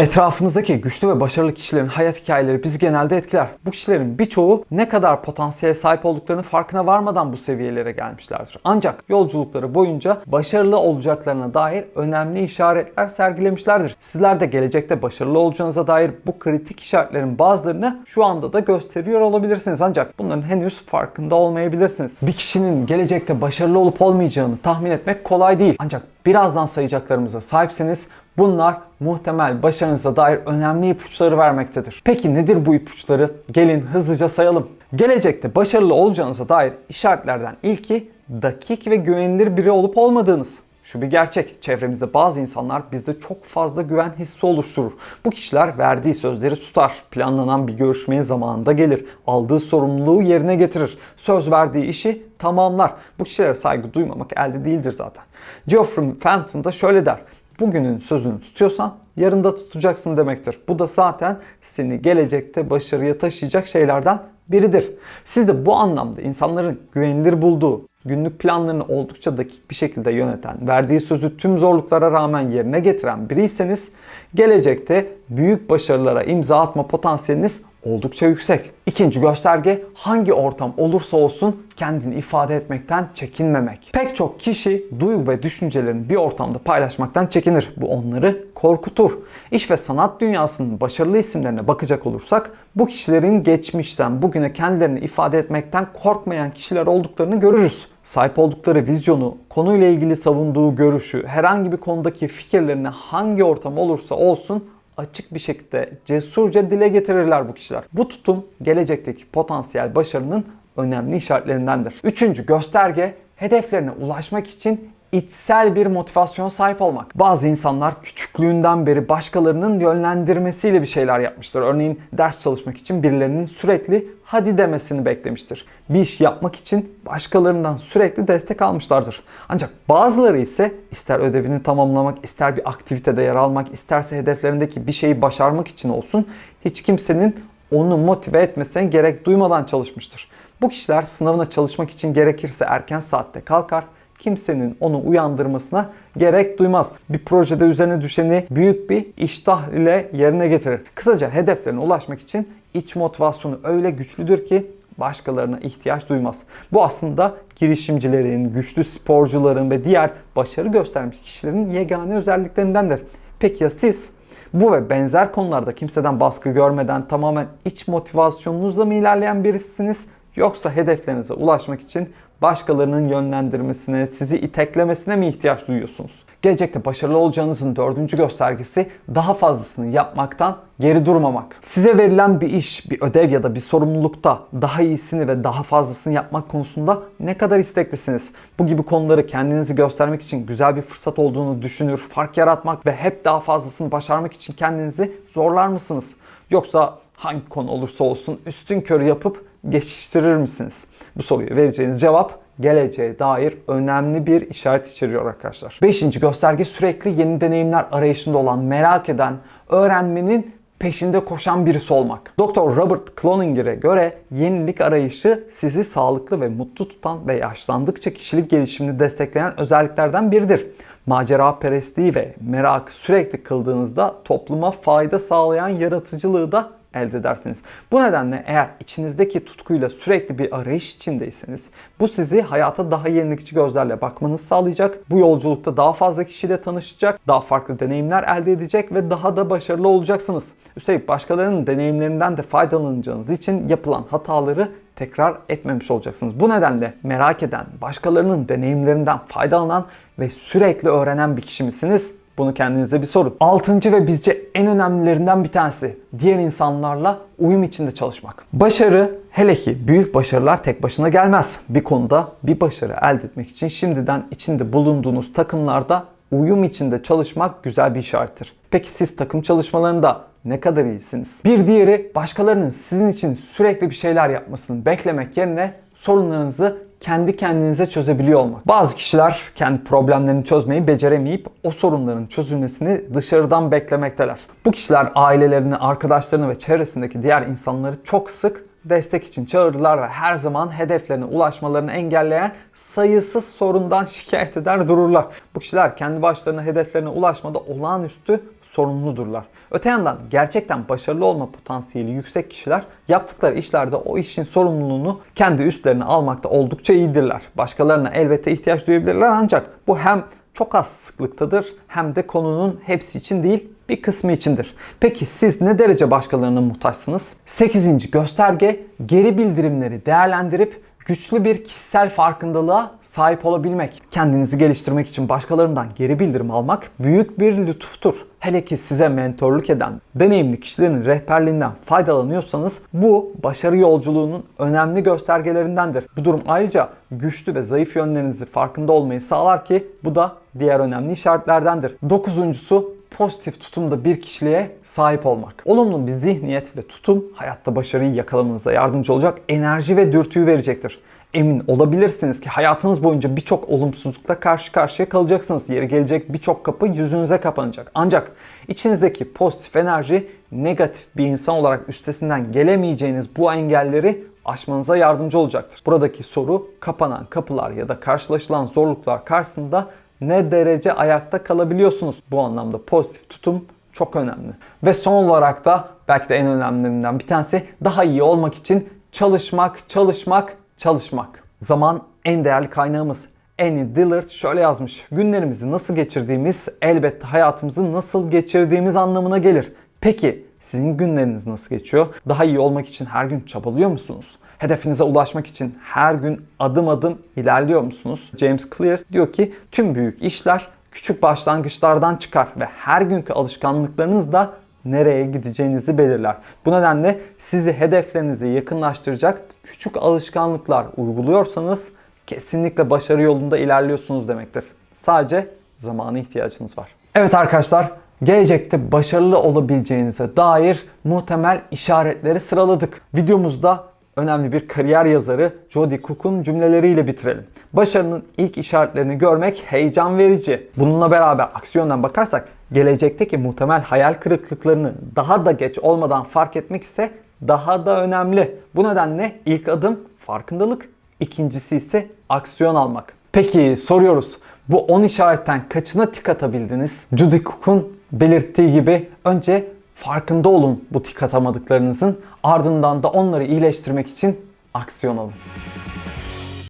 Etrafımızdaki güçlü ve başarılı kişilerin hayat hikayeleri bizi genelde etkiler. Bu kişilerin birçoğu ne kadar potansiyele sahip olduklarının farkına varmadan bu seviyelere gelmişlerdir. Ancak yolculukları boyunca başarılı olacaklarına dair önemli işaretler sergilemişlerdir. Sizler de gelecekte başarılı olacağınıza dair bu kritik işaretlerin bazılarını şu anda da gösteriyor olabilirsiniz. Ancak bunların henüz farkında olmayabilirsiniz. Bir kişinin gelecekte başarılı olup olmayacağını tahmin etmek kolay değil. Ancak birazdan sayacaklarımıza sahipseniz Bunlar muhtemel başarınıza dair önemli ipuçları vermektedir. Peki nedir bu ipuçları? Gelin hızlıca sayalım. Gelecekte başarılı olacağınıza dair işaretlerden ilki dakik ve güvenilir biri olup olmadığınız. Şu bir gerçek. Çevremizde bazı insanlar bizde çok fazla güven hissi oluşturur. Bu kişiler verdiği sözleri tutar. Planlanan bir görüşmeye zamanında gelir. Aldığı sorumluluğu yerine getirir. Söz verdiği işi tamamlar. Bu kişilere saygı duymamak elde değildir zaten. Geoffrey Fenton da şöyle der bugünün sözünü tutuyorsan yarın da tutacaksın demektir. Bu da zaten seni gelecekte başarıya taşıyacak şeylerden biridir. Siz de bu anlamda insanların güvenilir bulduğu, günlük planlarını oldukça dakik bir şekilde yöneten, verdiği sözü tüm zorluklara rağmen yerine getiren biriyseniz gelecekte büyük başarılara imza atma potansiyeliniz oldukça yüksek. İkinci gösterge hangi ortam olursa olsun kendini ifade etmekten çekinmemek. Pek çok kişi duygu ve düşüncelerini bir ortamda paylaşmaktan çekinir. Bu onları korkutur. İş ve sanat dünyasının başarılı isimlerine bakacak olursak bu kişilerin geçmişten bugüne kendilerini ifade etmekten korkmayan kişiler olduklarını görürüz. Sahip oldukları vizyonu, konuyla ilgili savunduğu görüşü, herhangi bir konudaki fikirlerini hangi ortam olursa olsun açık bir şekilde cesurca dile getirirler bu kişiler. Bu tutum gelecekteki potansiyel başarının önemli işaretlerindendir. Üçüncü gösterge hedeflerine ulaşmak için içsel bir motivasyon sahip olmak. Bazı insanlar küçüklüğünden beri başkalarının yönlendirmesiyle bir şeyler yapmıştır. Örneğin ders çalışmak için birilerinin sürekli hadi demesini beklemiştir. Bir iş yapmak için başkalarından sürekli destek almışlardır. Ancak bazıları ise ister ödevini tamamlamak, ister bir aktivitede yer almak, isterse hedeflerindeki bir şeyi başarmak için olsun hiç kimsenin onu motive etmesine gerek duymadan çalışmıştır. Bu kişiler sınavına çalışmak için gerekirse erken saatte kalkar, kimsenin onu uyandırmasına gerek duymaz. Bir projede üzerine düşeni büyük bir iştah ile yerine getirir. Kısaca hedeflerine ulaşmak için iç motivasyonu öyle güçlüdür ki başkalarına ihtiyaç duymaz. Bu aslında girişimcilerin, güçlü sporcuların ve diğer başarı göstermiş kişilerin yegane özelliklerindendir. Peki ya siz? Bu ve benzer konularda kimseden baskı görmeden tamamen iç motivasyonunuzla mı ilerleyen birisiniz? Yoksa hedeflerinize ulaşmak için başkalarının yönlendirmesine, sizi iteklemesine mi ihtiyaç duyuyorsunuz? Gelecekte başarılı olacağınızın dördüncü göstergesi daha fazlasını yapmaktan geri durmamak. Size verilen bir iş, bir ödev ya da bir sorumlulukta daha iyisini ve daha fazlasını yapmak konusunda ne kadar isteklisiniz? Bu gibi konuları kendinizi göstermek için güzel bir fırsat olduğunu düşünür, fark yaratmak ve hep daha fazlasını başarmak için kendinizi zorlar mısınız? Yoksa hangi konu olursa olsun üstün körü yapıp geçiştirir misiniz? Bu soruya vereceğiniz cevap geleceğe dair önemli bir işaret içeriyor arkadaşlar. Beşinci gösterge sürekli yeni deneyimler arayışında olan, merak eden, öğrenmenin peşinde koşan birisi olmak. Dr. Robert Cloninger'e göre yenilik arayışı sizi sağlıklı ve mutlu tutan ve yaşlandıkça kişilik gelişimini destekleyen özelliklerden biridir. Macera perestliği ve merakı sürekli kıldığınızda topluma fayda sağlayan yaratıcılığı da elde edersiniz. Bu nedenle eğer içinizdeki tutkuyla sürekli bir arayış içindeyseniz bu sizi hayata daha yenilikçi gözlerle bakmanızı sağlayacak. Bu yolculukta daha fazla kişiyle tanışacak, daha farklı deneyimler elde edecek ve daha da başarılı olacaksınız. Üstelik başkalarının deneyimlerinden de faydalanacağınız için yapılan hataları tekrar etmemiş olacaksınız. Bu nedenle merak eden, başkalarının deneyimlerinden faydalanan ve sürekli öğrenen bir kişi misiniz? Bunu kendinize bir sorun. Altıncı ve bizce en önemlilerinden bir tanesi diğer insanlarla uyum içinde çalışmak. Başarı hele ki büyük başarılar tek başına gelmez. Bir konuda bir başarı elde etmek için şimdiden içinde bulunduğunuz takımlarda uyum içinde çalışmak güzel bir işarettir. Peki siz takım çalışmalarında ne kadar iyisiniz? Bir diğeri başkalarının sizin için sürekli bir şeyler yapmasını beklemek yerine sorunlarınızı kendi kendinize çözebiliyor olmak. Bazı kişiler kendi problemlerini çözmeyi beceremeyip o sorunların çözülmesini dışarıdan beklemekteler. Bu kişiler ailelerini, arkadaşlarını ve çevresindeki diğer insanları çok sık destek için çağırırlar ve her zaman hedeflerine ulaşmalarını engelleyen sayısız sorundan şikayet eder dururlar. Bu kişiler kendi başlarına hedeflerine ulaşmada olağanüstü sorumludurlar. Öte yandan gerçekten başarılı olma potansiyeli yüksek kişiler yaptıkları işlerde o işin sorumluluğunu kendi üstlerine almakta oldukça iyidirler. Başkalarına elbette ihtiyaç duyabilirler ancak bu hem çok az sıklıktadır hem de konunun hepsi için değil bir kısmı içindir. Peki siz ne derece başkalarına muhtaçsınız? 8. gösterge geri bildirimleri değerlendirip güçlü bir kişisel farkındalığa sahip olabilmek. Kendinizi geliştirmek için başkalarından geri bildirim almak büyük bir lütuftur. Hele ki size mentorluk eden deneyimli kişilerin rehberliğinden faydalanıyorsanız bu başarı yolculuğunun önemli göstergelerindendir. Bu durum ayrıca güçlü ve zayıf yönlerinizi farkında olmayı sağlar ki bu da diğer önemli işaretlerdendir. Dokuzuncusu pozitif tutumda bir kişiliğe sahip olmak. Olumlu bir zihniyet ve tutum hayatta başarıyı yakalamanıza yardımcı olacak enerji ve dürtüyü verecektir. Emin olabilirsiniz ki hayatınız boyunca birçok olumsuzlukla karşı karşıya kalacaksınız. Yeri gelecek birçok kapı yüzünüze kapanacak. Ancak içinizdeki pozitif enerji negatif bir insan olarak üstesinden gelemeyeceğiniz bu engelleri aşmanıza yardımcı olacaktır. Buradaki soru kapanan kapılar ya da karşılaşılan zorluklar karşısında ne derece ayakta kalabiliyorsunuz? Bu anlamda pozitif tutum çok önemli. Ve son olarak da belki de en önemlilerinden bir tanesi daha iyi olmak için çalışmak, çalışmak, çalışmak. Zaman en değerli kaynağımız. Annie Dillard şöyle yazmış. Günlerimizi nasıl geçirdiğimiz elbette hayatımızı nasıl geçirdiğimiz anlamına gelir. Peki sizin günleriniz nasıl geçiyor? Daha iyi olmak için her gün çabalıyor musunuz? Hedefinize ulaşmak için her gün adım adım ilerliyor musunuz? James Clear diyor ki tüm büyük işler küçük başlangıçlardan çıkar ve her günkü alışkanlıklarınız da nereye gideceğinizi belirler. Bu nedenle sizi hedeflerinize yakınlaştıracak küçük alışkanlıklar uyguluyorsanız kesinlikle başarı yolunda ilerliyorsunuz demektir. Sadece zamana ihtiyacınız var. Evet arkadaşlar, gelecekte başarılı olabileceğinize dair muhtemel işaretleri sıraladık. Videomuzda önemli bir kariyer yazarı Jody Cook'un cümleleriyle bitirelim. Başarının ilk işaretlerini görmek heyecan verici. Bununla beraber aksiyondan bakarsak gelecekteki muhtemel hayal kırıklıklarını daha da geç olmadan fark etmek ise daha da önemli. Bu nedenle ilk adım farkındalık, ikincisi ise aksiyon almak. Peki soruyoruz. Bu 10 işaretten kaçına tik atabildiniz? Judy Cook'un belirttiği gibi önce farkında olun bu tik atamadıklarınızın. Ardından da onları iyileştirmek için aksiyon alın.